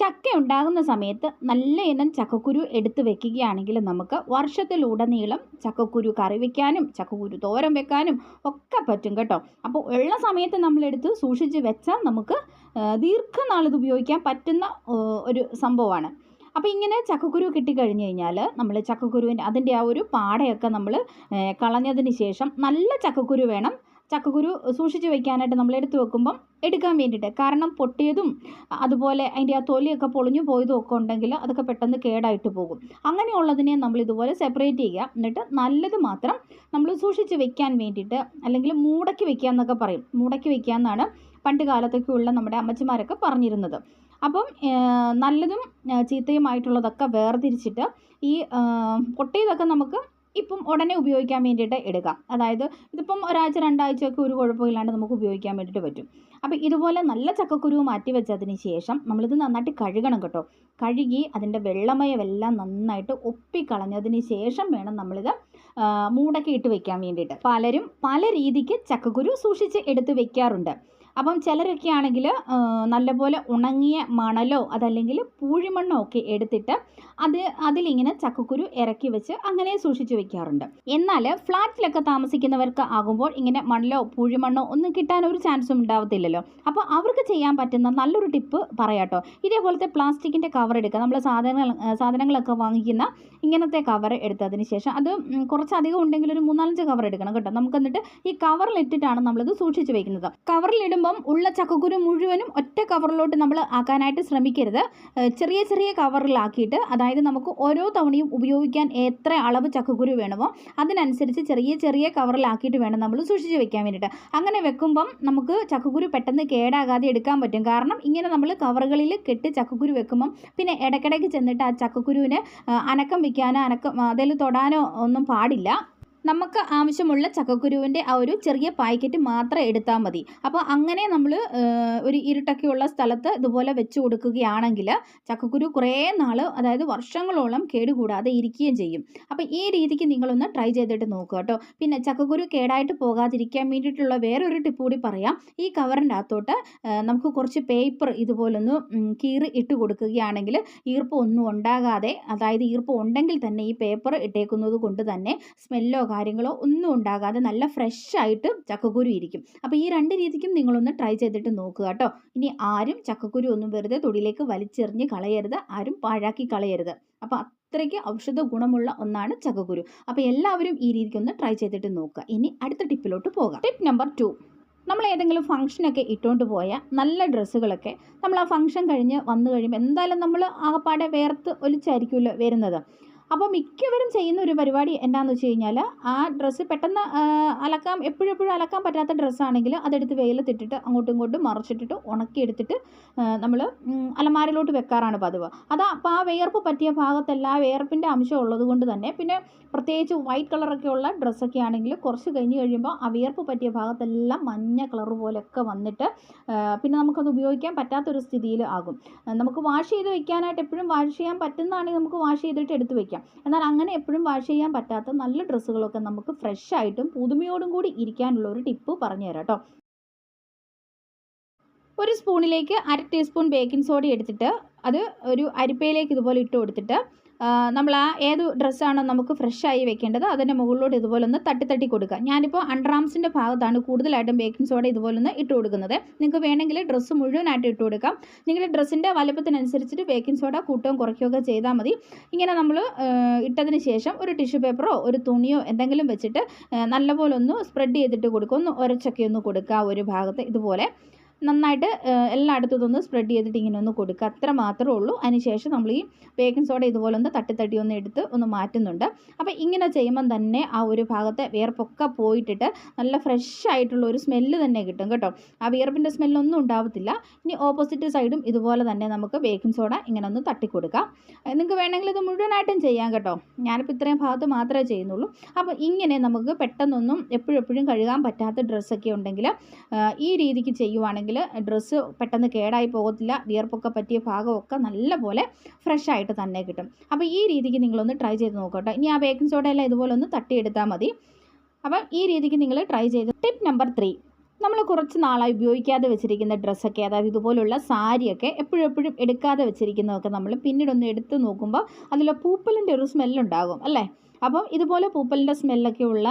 ചക്ക ഉണ്ടാകുന്ന സമയത്ത് നല്ല ഇനം ചക്കക്കുരു എടുത്തു വെക്കുകയാണെങ്കിൽ നമുക്ക് വർഷത്തിലുടനീളം ചക്കക്കുരു കറി വെക്കാനും ചക്കക്കുരു തോരൻ വെക്കാനും ഒക്കെ പറ്റും കേട്ടോ. അപ്പോൾ ഉള്ള സമയത്ത് നമ്മളെടുത്ത് സൂക്ഷിച്ച് വെച്ചാൽ നമുക്ക് ദീർഘനാൾ ഇത് ഉപയോഗിക്കാൻ പറ്റുന്ന ഒരു സംഭവമാണ്. അപ്പോൾ ഇങ്ങനെ ചക്കക്കുരു കിട്ടിക്കഴിഞ്ഞ് കഴിഞ്ഞാൽ നമ്മൾ ചക്കക്കുരുവിന്റെ അതിന്റെ ആ ഒരു പാടയൊക്കെ നമ്മൾ കളഞ്ഞതിന് ശേഷം നല്ല ചക്കക്കുരു വേണം. ചക്കക്കുരു സൂക്ഷിച്ച് വെക്കാനായിട്ട് നമ്മൾ എടുത്തു വെക്കുമ്പം എടുക്കാൻ വേണ്ടിയിട്ട്. കാരണം പൊട്ടിയതും അതുപോലെ അതിന്റെ ആ തൊലിയൊക്കെ പൊളിഞ്ഞു പോയതും ഒക്കെ ഉണ്ടെങ്കിൽ അതൊക്കെ പെട്ടെന്ന് കേടായിട്ട് പോകും. അങ്ങനെയുള്ളതിനെ നമ്മൾ ഇതുപോലെ സെപ്പറേറ്റ് ചെയ്യുക. എന്നിട്ട് നല്ലത് മാത്രം നമ്മൾ സൂക്ഷിച്ച് വെക്കാൻ വേണ്ടിയിട്ട് അല്ലെങ്കിൽ മൂടക്കി വെക്കുക എന്നൊക്കെ പറയും. മൂടക്കി വെക്കുക എന്നാണ് പണ്ട് കാലത്തൊക്കെയുള്ള നമ്മുടെ അമ്മച്ചിമാരൊക്കെ പറഞ്ഞിരുന്നത്. അപ്പം നല്ലതും ചീത്തയുമായിട്ടുള്ളതൊക്കെ വേർതിരിച്ചിട്ട് ഈ പൊട്ടിയതൊക്കെ നമുക്ക് ഇപ്പം ഉടനെ ഉപയോഗിക്കാൻ വേണ്ടിയിട്ട് എടുക്കാം അതായത് ഇതിപ്പം ഒരാഴ്ച രണ്ടാഴ്ചയൊക്കെ ഒരു കുഴപ്പമില്ലാണ്ട് നമുക്ക് ഉപയോഗിക്കാൻ വേണ്ടിയിട്ട് പറ്റും. അപ്പോൾ ഇതുപോലെ നല്ല ചക്കക്കുരു മാറ്റി വെച്ചതിന് ശേഷം നമ്മളിത് നന്നായിട്ട് കഴുകണം കേട്ടോ. കഴുകി അതിന്റെ വെള്ളമയമെല്ലാം നന്നായിട്ട് ഒപ്പിക്കളഞ്ഞതിന് ശേഷം വേണം നമ്മളിത് മൂടൊക്കെ ഇട്ട് വെക്കാൻ വേണ്ടിയിട്ട്. പലരും പല രീതിക്ക് ചക്കക്കുരു സൂക്ഷിച്ച് എടുത്ത് വെക്കാറുണ്ട്. അപ്പം ചിലരൊക്കെ ആണെങ്കിൽ നല്ലപോലെ ഉണങ്ങിയ മണലോ അതല്ലെങ്കിൽ പൂഴിമണ്ണോ ഒക്കെ എടുത്തിട്ട് അത് അതിലിങ്ങനെ ചക്കക്കുരു ഇറക്കി വെച്ച് അങ്ങനെ സൂക്ഷിച്ചു വെക്കാറുണ്ട്. എന്നാൽ ഫ്ലാറ്റിലൊക്കെ താമസിക്കുന്നവർക്ക് ആകുമ്പോൾ ഇങ്ങനെ മണലോ പൂഴിമണ്ണോ ഒന്നും കിട്ടാൻ ഒരു ചാൻസും ഉണ്ടാവത്തില്ലല്ലോ. അപ്പോൾ അവർക്ക് ചെയ്യാൻ പറ്റുന്ന നല്ലൊരു ടിപ്പ് പറയാട്ടോ. ഇതേപോലത്തെ പ്ലാസ്റ്റിക്കിന്റെ കവർ എടുക്കുക. നമ്മൾ സാധനങ്ങൾ സാധനങ്ങളൊക്കെ വാങ്ങിക്കുന്ന ഇങ്ങനത്തെ കവർ എടുത്തതിന് ശേഷം അത് കുറച്ചധികം ഉണ്ടെങ്കിൽ ഒരു മൂന്നാലഞ്ച് കവർ എടുക്കണം കേട്ടോ. നമുക്ക് എന്നിട്ട് ഈ കവറിലിട്ടിട്ടാണ് നമ്മളിത് സൂക്ഷിച്ചു വെക്കുന്നത്. കവറിലിടുമ്പം ഉള്ള ചക്കക്കുരു മുഴുവനും ഒറ്റ കവറിലോട്ട് നമ്മൾ ആക്കാനായിട്ട് ശ്രമിക്കരുത്. ചെറിയ ചെറിയ കവറിലാക്കിയിട്ട് അതായത് നമുക്ക് ഓരോ തവണയും ഉപയോഗിക്കാൻ എത്ര അളവ് ചക്കക്കുരു വേണമോ അതിനനുസരിച്ച് ചെറിയ ചെറിയ കവറിലാക്കിയിട്ട് വേണം നമ്മൾ സൂക്ഷിച്ച് വെക്കാൻ വേണ്ടിയിട്ട്. അങ്ങനെ വെക്കുമ്പം നമുക്ക് ചക്കക്കുരു പെട്ടെന്ന് കേടാകാതെ എടുക്കാൻ പറ്റും. കാരണം ഇങ്ങനെ നമ്മൾ കവറുകളിൽ കെട്ടി ചക്കക്കുരു വെക്കുമ്പം പിന്നെ ഇടയ്ക്കിടയ്ക്ക് ചെന്നിട്ട് ആ ചക്കക്കുരുവിന് അനക്കം വയ്ക്കാനോ അനക്കം അതിൽ തൊടാനോ ഒന്നും പാടില്ല. നമുക്ക് ആവശ്യമുള്ള ചക്കക്കുരുവിന്റെ ആ ഒരു ചെറിയ പാക്കറ്റ് മാത്രം എടുത്താൽ മതി. അപ്പോൾ അങ്ങനെ നമ്മൾ ഒരു ഇരുട്ടൊക്കെയുള്ള സ്ഥലത്ത് ഇതുപോലെ വെച്ച് കൊടുക്കുകയാണെങ്കിൽ ചക്കക്കുരു കുറേ നാൾ അതായത് വർഷങ്ങളോളം കേടുകൂടാതെ ഇരിക്കുകയും ചെയ്യും. അപ്പോൾ ഈ രീതിക്ക് നിങ്ങളൊന്ന് ട്രൈ ചെയ്തിട്ട് നോക്കുക കേട്ടോ. പിന്നെ ചക്കക്കുരു കേടായിട്ട് പോകാതിരിക്കാൻ വേണ്ടിയിട്ടുള്ള വേറൊരു ടിപ്പ് കൂടി പറയാം. ഈ കവറിന്റെ അകത്തോട്ട് നമുക്ക് കുറച്ച് പേപ്പർ ഇതുപോലൊന്ന് കീറി ഇട്ട് കൊടുക്കുകയാണെങ്കിൽ ഈർപ്പം ഒന്നും ഉണ്ടാകാതെ അതായത് ഈർപ്പം ഉണ്ടെങ്കിൽ തന്നെ ഈ പേപ്പർ ഇട്ടേക്കുന്നത് കൊണ്ട് തന്നെ സ്മെല്ലോ കാര്യങ്ങളോ ഒന്നും ഉണ്ടാകാതെ നല്ല ഫ്രഷ് ആയിട്ട് ചക്കക്കുരു ഇരിക്കും. അപ്പോൾ ഈ രണ്ട് രീതിക്കും നിങ്ങളൊന്ന് ട്രൈ ചെയ്തിട്ട് നോക്കുക കേട്ടോ. ഇനി ആരും ചക്കക്കുരു ഒന്നും വെറുതെ തൊടിയിലേക്ക് വലിച്ചെറിഞ്ഞ് കളയരുത്. ആരും പാഴാക്കി കളയരുത്. അപ്പോൾ അത്രയ്ക്ക് ഔഷധ ഗുണമുള്ള ഒന്നാണ് ചക്കക്കുരു. അപ്പോൾ എല്ലാവരും ഈ രീതിക്കൊന്ന് ട്രൈ ചെയ്തിട്ട് നോക്കുക. ഇനി അടുത്ത ടിപ്പിലോട്ട് പോകാം. ടിപ്പ് നമ്പർ ടു നമ്മൾ ഏതെങ്കിലും ഫംഗ്ഷനൊക്കെ ഇട്ടുകൊണ്ട് പോയ നല്ല ഡ്രസ്സുകളൊക്കെ നമ്മൾ ആ ഫംഗ്ഷൻ കഴിഞ്ഞ് വന്നു കഴിയുമ്പോൾ എന്തായാലും നമ്മൾ ആകപ്പാടെ വേർത്ത് ഒലിച്ചായിരിക്കുമല്ലോ വരുന്നത്. അപ്പോൾ മിക്കവരും ചെയ്യുന്ന ഒരു പരിപാടി എന്താണെന്ന് വെച്ച് കഴിഞ്ഞാൽ ആ ഡ്രസ്സ് പെട്ടെന്ന് അലക്കാൻ എപ്പോഴും അലക്കാൻ പറ്റാത്ത ഡ്രസ്സാണെങ്കിൽ അതെടുത്ത് വെയിലത്തിട്ടിട്ട് അങ്ങോട്ടും ഇങ്ങോട്ടും മറച്ചിട്ടിട്ട് ഉണക്കിയെടുത്തിട്ട് നമ്മൾ അലമാരയിലോട്ട് വെക്കാറാണ് പതിവ്. അതാ അപ്പോൾ ആ വിയർപ്പ് പറ്റിയ ഭാഗത്തെല്ലാം വിയർപ്പിന്റെ അംശം ഉള്ളത് കൊണ്ട് തന്നെ പിന്നെ പ്രത്യേകിച്ച് വൈറ്റ് കളറൊക്കെ ഉള്ള ഡ്രസ്സൊക്കെ ആണെങ്കിൽ കുറച്ച് കഴിഞ്ഞ് കഴിയുമ്പോൾ ആ വിയർപ്പ് പറ്റിയ ഭാഗത്തെല്ലാം മഞ്ഞ കളർ പോലെയൊക്കെ വന്നിട്ട് പിന്നെ നമുക്കത് ഉപയോഗിക്കാൻ പറ്റാത്തൊരു സ്ഥിതിയിൽ ആകും. നമുക്ക് വാഷ് ചെയ്ത് വെക്കാനായിട്ട് എപ്പോഴും വാഷ് ചെയ്യാൻ പറ്റുന്നതാണെങ്കിൽ നമുക്ക് വാഷ് ചെയ്തിട്ട് എടുത്ത് വെക്കാം എന്നാൽ അങ്ങനെ എപ്പോഴും വാഷ് ചെയ്യാൻ പറ്റാത്ത നല്ല ഡ്രസ്സുകളൊക്കെ നമുക്ക് ഫ്രഷ് ആയിട്ടും പുതുമയോടും കൂടി ഇരിക്കാനുള്ള ഒരു ടിപ്പ് പറഞ്ഞു തരാം കേട്ടോ ഒരു സ്പൂണിലേക്ക് അര ടീസ്പൂൺ ബേക്കിംഗ് സോഡ എടുത്തിട്ട് അത് ഒരു അരിപ്പയിലേക്ക് ഇതുപോലെ ഇട്ട് കൊടുത്തിട്ട് നമ്മൾ ആ ഏത് ഡ്രസ്സാണോ നമുക്ക് ഫ്രഷായി വെക്കേണ്ടത് അതിന്റെ മുകളിലോട്ട് ഇതുപോലെ ഒന്ന് തട്ടി തട്ടി കൊടുക്കുക. ഞാനിപ്പോൾ അണ്ടർആംസിന്റെ ഭാഗത്താണ് കൂടുതലായിട്ടും ബേക്കിംഗ് സോഡ ഇതുപോലെ ഒന്ന് ഇട്ട് കൊടുക്കുന്നത്. നിങ്ങൾക്ക് വേണമെങ്കിൽ ഡ്രസ്സ് മുഴുവനായിട്ട് ഇട്ട് കൊടുക്കാം. നിങ്ങളുടെ ഡ്രസ്സിന്റെ വലുപ്പത്തിനനുസരിച്ചിട്ട് ബേക്കിംഗ് സോഡ കൂട്ടവും കുറയ്ക്കുകയൊക്കെ ചെയ്താൽ മതി. ഇങ്ങനെ നമ്മൾ ഇട്ടതിന് ശേഷം ഒരു ടിഷ്യൂ പേപ്പറോ ഒരു തുണിയോ എന്തെങ്കിലും വെച്ചിട്ട് നല്ലപോലെ ഒന്ന് സ്പ്രെഡ് ചെയ്തിട്ട് കൊടുക്കുക ഒന്ന് ഉരച്ചൊക്കെ ഒന്ന് കൊടുക്കുക ഒരു ഭാഗത്ത് ഇതുപോലെ. നന്നായിട്ട് എല്ലായിടത്തും ഇതൊന്ന് സ്പ്രെഡ് ചെയ്തിട്ട് ഇങ്ങനെ ഒന്ന് കൊടുക്കുക അത്ര മാത്രമേ ഉള്ളൂ. അതിനുശേഷം നമ്മൾ ഈ ബേക്കിംഗ് സോഡ ഇതുപോലെ ഒന്ന് തട്ടി തട്ടി ഒന്ന് എടുത്ത് ഒന്ന് മാറ്റുന്നുണ്ട്. അപ്പോൾ ഇങ്ങനെ ചെയ്യുമ്പം തന്നെ ആ ഒരു ഭാഗത്തെ വിയർപ്പൊക്കെ പോയിട്ടിട്ട് നല്ല ഫ്രഷ് ആയിട്ടുള്ള ഒരു സ്മെല്ല് തന്നെ കിട്ടും കേട്ടോ. ആ വിയർപ്പിന്റെ സ്മെല്ലൊന്നും ഉണ്ടാവത്തില്ല. ഇനി ഓപ്പോസിറ്റ് സൈഡും ഇതുപോലെ തന്നെ നമുക്ക് ബേക്കിംഗ് സോഡ ഇങ്ങനെ ഒന്ന് തട്ടിക്കൊടുക്കാം നിങ്ങൾക്ക് വേണമെങ്കിൽ ഇത് മുഴുവനായിട്ടും ചെയ്യാം കേട്ടോ. ഞാനിപ്പോൾ ഇത്രയും ഭാഗത്ത് മാത്രമേ ചെയ്യുന്നുള്ളൂ. അപ്പോൾ ഇങ്ങനെ നമുക്ക് പെട്ടെന്നൊന്നും എപ്പോഴും എപ്പോഴും കഴുകാൻ പറ്റാത്ത ഡ്രസ്സൊക്കെ ഉണ്ടെങ്കിൽ ഈ രീതിക്ക് ചെയ്യുവാണെങ്കിൽ ഡ്രസ്സ് പെട്ടെന്ന് കേടായി പോകത്തില്ല വിയർപ്പൊക്കെ പറ്റിയ ഭാഗമൊക്കെ നല്ലപോലെ ഫ്രഷ് ആയിട്ട് തന്നെ കിട്ടും. അപ്പോൾ ഈ രീതിക്ക് നിങ്ങളൊന്ന് ട്രൈ ചെയ്ത് നോക്കട്ടെ. ഇനി ആ ബേക്കിംഗ് സോഡ എല്ലാം ഇതുപോലെ ഒന്ന് തട്ടിയെടുത്താൽ മതി. അപ്പം ഈ രീതിക്ക് നിങ്ങൾ ട്രൈ ചെയ്ത് ടിപ്പ് നമ്പർ ത്രീ നമ്മൾ കുറച്ച് നാളായി ഉപയോഗിക്കാതെ വെച്ചിരിക്കുന്ന ഡ്രസ്സൊക്കെ അതായത് ഇതുപോലുള്ള സാരിയൊക്കെ എപ്പോഴെപ്പോഴും എപ്പോഴും എടുക്കാതെ വെച്ചിരിക്കുന്നതൊക്കെ നമ്മൾ പിന്നീടൊന്ന് എടുത്ത് നോക്കുമ്പോൾ അതിൽ പൂപ്പലിന്റെ ഒരു സ്മെല്ലുണ്ടാകും അല്ലേ? അപ്പം ഇതുപോലെ പൂപ്പലിന്റെ സ്മെല്ലൊക്കെ ഉള്ള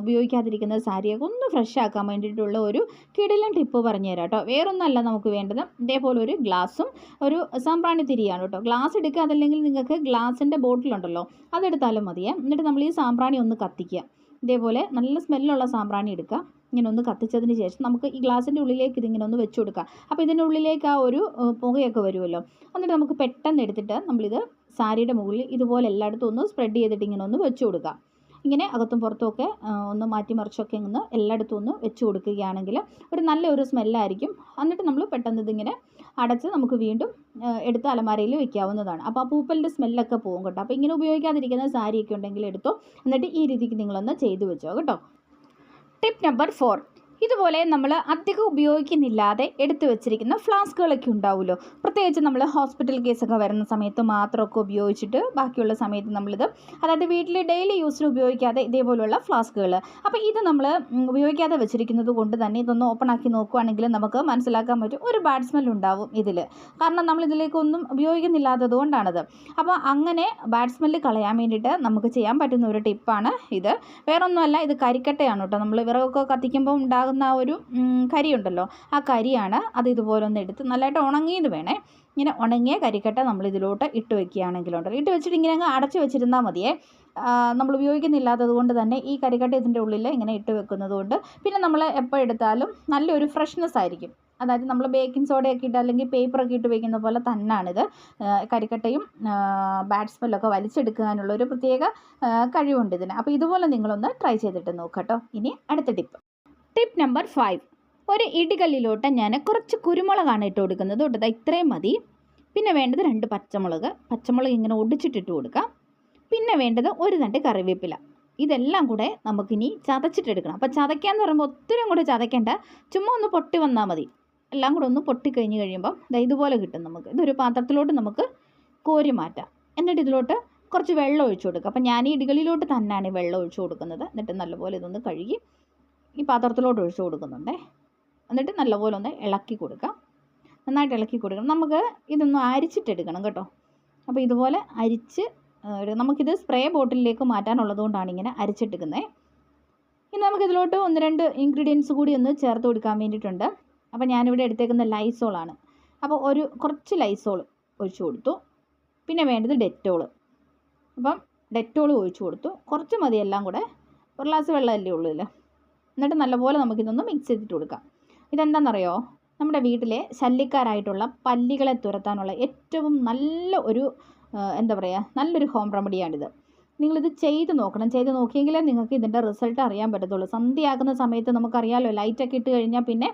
ഉപയോഗിക്കാതിരിക്കുന്ന സാരിയൊക്കെ ഒന്ന് ഫ്രഷ് ആക്കാൻ വേണ്ടിയിട്ടുള്ള ഒരു കിടിലൻ ടിപ്പ് പറഞ്ഞു തരാം കേട്ടോ. വേറൊന്നല്ല നമുക്ക് വേണ്ടത്. ഇതേപോലെ ഒരു ഗ്ലാസും ഒരു സാമ്പ്രാണി തിരിയാണ് കേട്ടോ. ഗ്ലാസ് എടുക്കുക അതല്ലെങ്കിൽ നിങ്ങൾക്ക് ഗ്ലാസിന്റെ ബോട്ടിലുണ്ടല്ലോ അതെടുത്താലും മതിയേ. എന്നിട്ട് നമ്മൾ ഈ സാമ്പ്രാണി ഒന്ന് കത്തിക്കുക. ഇതേപോലെ നല്ല സ്മെല്ലുള്ള സാമ്പ്രാണി എടുക്കുക. ഇങ്ങനെ ഒന്ന് കത്തിച്ചതിന് ശേഷം നമുക്ക് ഈ ഗ്ലാസിന്റെ ഉള്ളിലേക്ക് ഇതിങ്ങനെ ഒന്ന് വെച്ച് കൊടുക്കാം അപ്പോൾ ഇതിന്റെ ഉള്ളിലേക്ക് ആ ഒരു പുകയൊക്കെ വരുമല്ലോ. എന്നിട്ട് നമുക്ക് പെട്ടെന്ന് എടുത്തിട്ട് നമ്മളിത് സാരിയുടെ മുകളിൽ ഇതുപോലെ എല്ലായിടത്തും ഒന്ന് സ്പ്രെഡ് ചെയ്തിട്ട് ഇങ്ങനെ ഒന്ന് വെച്ച് കൊടുക്കാം ഇങ്ങനെ അകത്തും പുറത്തുമൊക്കെ ഒന്ന് മാറ്റി മറിച്ചൊക്കെ ഒന്ന് എല്ലായിടത്തും ഒന്ന് വെച്ച് കൊടുക്കുകയാണെങ്കിൽ ഒരു നല്ലൊരു സ്മെല്ലായിരിക്കും എന്നിട്ട് നമ്മൾ പെട്ടെന്ന് ഇതിങ്ങനെ അടച്ച് നമുക്ക് വീണ്ടും എടുത്ത് അലമാരയിൽ വെക്കാവുന്നതാണ്. അപ്പോൾ ആ പൂപ്പലിന്റെ സ്മെല്ലൊക്കെ പോകും കേട്ടോ. അപ്പോൾ ഇങ്ങനെ ഉപയോഗിക്കാതിരിക്കുന്ന സാരിയൊക്കെ ഉണ്ടെങ്കിൽ എടുത്തോ. എന്നിട്ട് ഈ രീതിക്ക് നിങ്ങളൊന്ന് ചെയ്തു വെച്ചോ കേട്ടോ. ടിപ്പ് നമ്പർ ഫോർ ഇതുപോലെ നമ്മൾ അധികം ഉപയോഗിക്കുന്നില്ലാതെ എടുത്തു വെച്ചിരിക്കുന്ന ഫ്ലാസ്കുകളൊക്കെ ഉണ്ടാവുമല്ലോ. പ്രത്യേകിച്ച് നമ്മൾ ഹോസ്പിറ്റൽ കേസൊക്കെ വരുന്ന സമയത്ത് മാത്രമൊക്കെ ഉപയോഗിച്ചിട്ട് ബാക്കിയുള്ള സമയത്ത് നമ്മളിത് അതായത് വീട്ടിൽ ഡെയിലി യൂസിന് ഉപയോഗിക്കാതെ ഇതേപോലുള്ള ഫ്ലാസ്കുകൾ. അപ്പോൾ ഇത് നമ്മൾ ഉപയോഗിക്കാതെ വെച്ചിരിക്കുന്നത് കൊണ്ട് തന്നെ ഇതൊന്ന് ഓപ്പൺ ആക്കി നോക്കുവാണെങ്കിൽ നമുക്ക് മനസ്സിലാക്കാൻ പറ്റും ഒരു ബാഡ് സ്മെൽ ഉണ്ടാവും ഇതിൽ കാരണം നമ്മൾ ഇതിലേക്കൊന്നും ഉപയോഗിക്കുന്നില്ലാത്തത് കൊണ്ടാണത്. അപ്പോൾ അങ്ങനെ ബാഡ് സ്മെല്ല് കളയാൻ വേണ്ടിയിട്ട് നമുക്ക് ചെയ്യാൻ പറ്റുന്ന ഒരു ടിപ്പാണ് ഇത്. വേറൊന്നുമല്ല ഇത് കരിക്കട്ടയാണ് കേട്ടോ. നമ്മൾ വിറകൊക്കെ കത്തിക്കുമ്പോൾ ഉണ്ടാകുന്ന ആ ഒരു കരിയുണ്ടല്ലോ. ആ കരിയാണ് അത് ഇതുപോലെ ഒന്ന് എടുത്ത് നല്ലതായിട്ട് ഉണങ്ങിയത് വേണേ. ഇങ്ങനെ ഉണങ്ങിയ കരിക്കട്ട നമ്മൾ ഇതിലോട്ട് ഇട്ട് വെക്കുകയാണെങ്കിലുണ്ടല്ലോ. ഇട്ട് വെച്ചിട്ട് ഇങ്ങനെ അങ്ങ് അടച്ച് വെച്ചിരുന്നാൽ മതിയേ. നമ്മൾ ഉപയോഗിക്കുന്നില്ലാത്തത് കൊണ്ട് തന്നെ ഈ കരിക്കട്ട ഇതിന്റെ ഉള്ളിൽ ഇങ്ങനെ ഇട്ട് വെക്കുന്നത് കൊണ്ട് പിന്നെ നമ്മൾ എപ്പോൾ എടുത്താലും നല്ലൊരു ഫ്രഷ്നെസ് ആയിരിക്കും. അതായത് നമ്മൾ ബേക്കിംഗ് സോഡയൊക്കെ ഇട്ട് അല്ലെങ്കിൽ പേപ്പറൊക്കെ ഇട്ട് വയ്ക്കുന്ന പോലെ തന്നെയാണിത് കരിക്കട്ടയും ബാഡ് സ്മെല്ലൊക്കെ വലിച്ചെടുക്കാനുള്ള ഒരു പ്രത്യേക കഴിവുണ്ട് ഇതിന്. അപ്പോൾ ഇതുപോലെ നിങ്ങളൊന്ന് ട്രൈ ചെയ്തിട്ട് നോക്കട്ടോ ഇനി അടുത്ത ടിപ്പ്. ടിപ്പ് നമ്പർ ഫൈവ് ഒരു ഇടികല്ലിലോട്ട് ഞാൻ കുറച്ച് കുരുമുളകാണ് ഇട്ട് കൊടുക്കുന്നത്. തൊട്ട് ദാ ഇത്രയും മതി. പിന്നെ വേണ്ടത് രണ്ട് പച്ചമുളക്. പച്ചമുളക് ഇങ്ങനെ ഒടിച്ചിട്ടിട്ട് കൊടുക്കാം പിന്നെ വേണ്ടത് ഒരു തണ്ട് കറിവേപ്പില. ഇതെല്ലാം കൂടെ നമുക്കിനി ചതച്ചിട്ടെടുക്കണം അപ്പോൾ എന്ന് പറയുമ്പോൾ ഒത്തിരി കൂടെ ചതയ്ക്കേണ്ട. ചുമ്മാ ഒന്ന് പൊട്ടി വന്നാൽ മതി. എല്ലാം കൂടെ ഒന്ന് പൊട്ടി കഴിഞ്ഞ് കഴിയുമ്പം ദാ ഇതുപോലെ കിട്ടും നമുക്ക്. ഇതൊരു പാത്രത്തിലോട്ട് നമുക്ക് കോരി മാറ്റാം. എന്നിട്ട് ഇതിലോട്ട് കുറച്ച് വെള്ളം ഒഴിച്ചു കൊടുക്കുക. അപ്പം ഞാൻ ഈ ഇടികളിലോട്ട് തന്നെയാണ് വെള്ളം ഒഴിച്ചു കൊടുക്കുന്നത്. എന്നിട്ട് നല്ലപോലെ ഇതൊന്ന് കഴുകി ഈ പാത്രത്തിലോട്ട് ഒഴിച്ചു കൊടുക്കുന്നുണ്ട്. എന്നിട്ട് നല്ലപോലെ ഒന്ന് ഇളക്കി കൊടുക്കാം. നന്നായിട്ട് ഇളക്കി കൊടുക്കണം. നമുക്ക് ഇതൊന്ന് അരിച്ചിട്ടെടുക്കണം കേട്ടോ. അപ്പോൾ ഇതുപോലെ അരിച്ച് നമുക്കിത് സ്പ്രേ ബോട്ടിലേക്ക് മാറ്റാനുള്ളത് കൊണ്ടാണ് ഇങ്ങനെ അരിച്ചെടുക്കുന്നത് ഇനി നമുക്കിതിലോട്ട് ഒന്ന് രണ്ട് ഇൻഗ്രീഡിയൻസ് കൂടി ഒന്ന് ചേർത്ത് കൊടുക്കാൻ വേണ്ടിയിട്ടുണ്ട്. അപ്പോൾ ഞാനിവിടെ എടുത്തേക്കുന്ന ലൈസോളാണ് അപ്പോൾ ഒരു കുറച്ച് ലൈസോൾ ഒഴിച്ചു കൊടുത്തു. പിന്നെ വേണ്ടത് ഡെറ്റോൾ അപ്പം ഡെറ്റോൾ ഒഴിച്ചു കൊടുത്തു. കുറച്ച് മതി എല്ലാം കൂടെ. ഒരു ഗ്ലാസ് വെള്ളമല്ലേ ഉള്ളൂ ഇതിൽ എന്നിട്ട് നല്ലപോലെ നമുക്കിതൊന്ന് മിക്സ് ചെയ്തിട്ട് കൊടുക്കാം. ഇതെന്താണെന്നറിയോ നമ്മുടെ വീട്ടിലെ ശല്യക്കാരായിട്ടുള്ള പല്ലികളെ തുരത്താനുള്ള ഏറ്റവും നല്ല ഒരു എന്താ പറയുക നല്ലൊരു ഹോം റെമഡിയാണിത് നിങ്ങളിത് ചെയ്ത് നോക്കണം. ചെയ്ത് നോക്കിയെങ്കിലേ നിങ്ങൾക്ക് ഇതിന്റെ റിസൾട്ട് അറിയാൻ പറ്റത്തുള്ളൂ. സന്ധ്യയാകുന്ന സമയത്ത് നമുക്കറിയാമല്ലോ ലൈറ്റൊക്കെ ഇട്ട് കഴിഞ്ഞാൽ പിന്നെ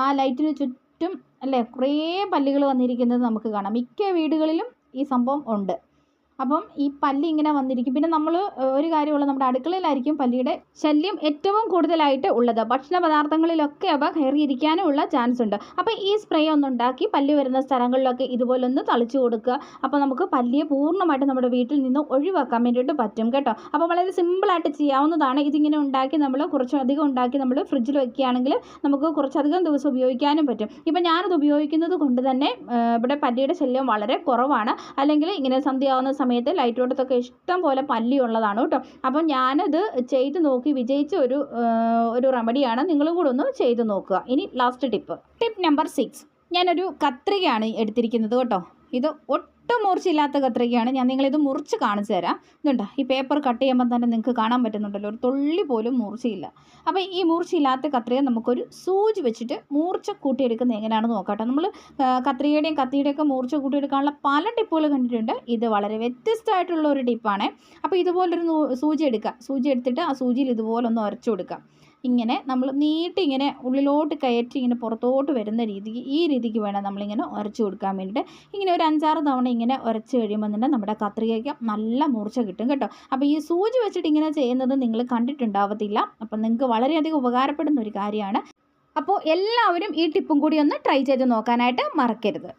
ആ ലൈറ്റിന് ചുറ്റും അല്ലേ കുറേ പല്ലികൾ വന്നിരിക്കുന്നത് നമുക്ക് കാണാം. മിക്ക വീടുകളിലും ഈ സംഭവം ഉണ്ട്. അപ്പം ഈ പല്ലി ഇങ്ങനെ വന്നിരിക്കും. പിന്നെ നമ്മൾ ഒരു കാര്യമുള്ള നമ്മുടെ അടുക്കളയിലായിരിക്കും പല്ലിയുടെ ശല്യം ഏറ്റവും കൂടുതലായിട്ട് ഉള്ളത്. ഭക്ഷണ പദാർത്ഥങ്ങളിലൊക്കെ അവ കയറിയിരിക്കാനും ഉള്ള ചാൻസ് ഉണ്ട്. അപ്പോൾ ഈ സ്പ്രേ ഒന്ന് ഉണ്ടാക്കി പല്ലി വരുന്ന സ്ഥലങ്ങളിലൊക്കെ ഇതുപോലെ ഒന്ന് തളിച്ചു കൊടുക്കുക. അപ്പോൾ നമുക്ക് പല്ലിയെ പൂർണമായിട്ട് നമ്മുടെ വീട്ടിൽ നിന്ന് ഒഴിവാക്കാൻ വേണ്ടിയിട്ട് പറ്റും കേട്ടോ. അപ്പോൾ വളരെ സിമ്പിളായിട്ട് ചെയ്യാവുന്നതാണ്. ഇതിങ്ങനെ ഉണ്ടാക്കി നമ്മൾ കുറച്ചധികം ഉണ്ടാക്കി നമ്മൾ ഫ്രിഡ്ജിൽ വെക്കുകയാണെങ്കിൽ നമുക്ക് കുറച്ചധികം ദിവസം ഉപയോഗിക്കാനും പറ്റും. ഇപ്പം ഞാനത് ഉപയോഗിക്കുന്നത് കൊണ്ട് തന്നെ ഇവിടെ പല്ലിയുടെ ശല്യം വളരെ കുറവാണ്. അല്ലെങ്കിൽ ഇങ്ങനെ സന്ധ്യയാവുന്ന സമയത്ത് ലൈറ്റ് വെട്ടത്തൊക്കെ ഇഷ്ടം പോലെ പല്ലി ഉള്ളതാണ് കേട്ടോ. അപ്പം ഞാനത് ചെയ്ത് നോക്കി വിജയിച്ച ഒരു ഒരു റെമഡിയാണ് നിങ്ങളും കൂടെ ഒന്ന് ചെയ്ത് നോക്കുക. ഇനി last tip tip number six ഞാനൊരു കത്രികയാണ് എടുത്തിരിക്കുന്നത് കേട്ടോ. ഇത് ഒട്ടും ഒട്ടും മൂർച്ചയില്ലാത്ത കത്രികയാണ്. ഞാൻ നിങ്ങളിത് മുറിച്ച് കാണിച്ചു തരാം. ഇതുണ്ടോ? ഈ പേപ്പർ കട്ട് ചെയ്യുമ്പോൾ തന്നെ നിങ്ങൾക്ക് കാണാൻ പറ്റുന്നുണ്ടല്ലോ. ഒരു തുള്ളി പോലും മൂർച്ചയില്ല. അപ്പോൾ ഈ മൂർച്ചയില്ലാത്ത കത്രിക നമുക്കൊരു സൂചി വെച്ചിട്ട് മൂർച്ച കൂട്ടിയെടുക്കുന്നത് എങ്ങനെയാണെന്ന് നോക്കാം നമ്മൾ കത്രികയുടെയും കത്തിയുടെയൊക്കെ മൂർച്ച കൂട്ടിയെടുക്കാനുള്ള പല ടിപ്പുകൾ കണ്ടിട്ടുണ്ട്. ഇത് വളരെ വ്യത്യസ്തമായിട്ടുള്ള ഒരു ടിപ്പാണ്. അപ്പോൾ ഇതുപോലൊരു സൂചി എടുക്കുക സൂചി എടുത്തിട്ട് ആ സൂചിയിൽ ഇതുപോലെ ഒന്ന് ഉരച്ചു കൊടുക്കുക ഇങ്ങനെ നമ്മൾ നീട്ടി ഇങ്ങനെ ഉള്ളിലോട്ട് കയറ്റി ഇങ്ങനെ പുറത്തോട്ട് വരുന്ന രീതിക്ക് ഈ രീതിക്ക് വേണം നമ്മളിങ്ങനെ ഉരച്ച് കൊടുക്കാൻ വേണ്ടിയിട്ട്. ഇങ്ങനെ ഒരു അഞ്ചാറ് തവണ ഇങ്ങനെ ഉരച്ച് കഴിയുമ്പോൾ തന്നെ നമ്മുടെ കത്രികയ്ക്ക് നല്ല മൂർച്ച കിട്ടും കേട്ടോ. അപ്പോൾ ഈ സൂചി വെച്ചിട്ട് ഇങ്ങനെ ചെയ്യുന്നത് നിങ്ങൾ കണ്ടിട്ടുണ്ടാവത്തില്ല. അപ്പം നിങ്ങൾക്ക് വളരെയധികം ഉപകാരപ്പെടുന്ന ഒരു കാര്യമാണ്. അപ്പോൾ എല്ലാവരും ഈ ടിപ്പും കൂടി ഒന്ന് ട്രൈ ചെയ്ത് നോക്കാനായിട്ട് മറക്കരുത്.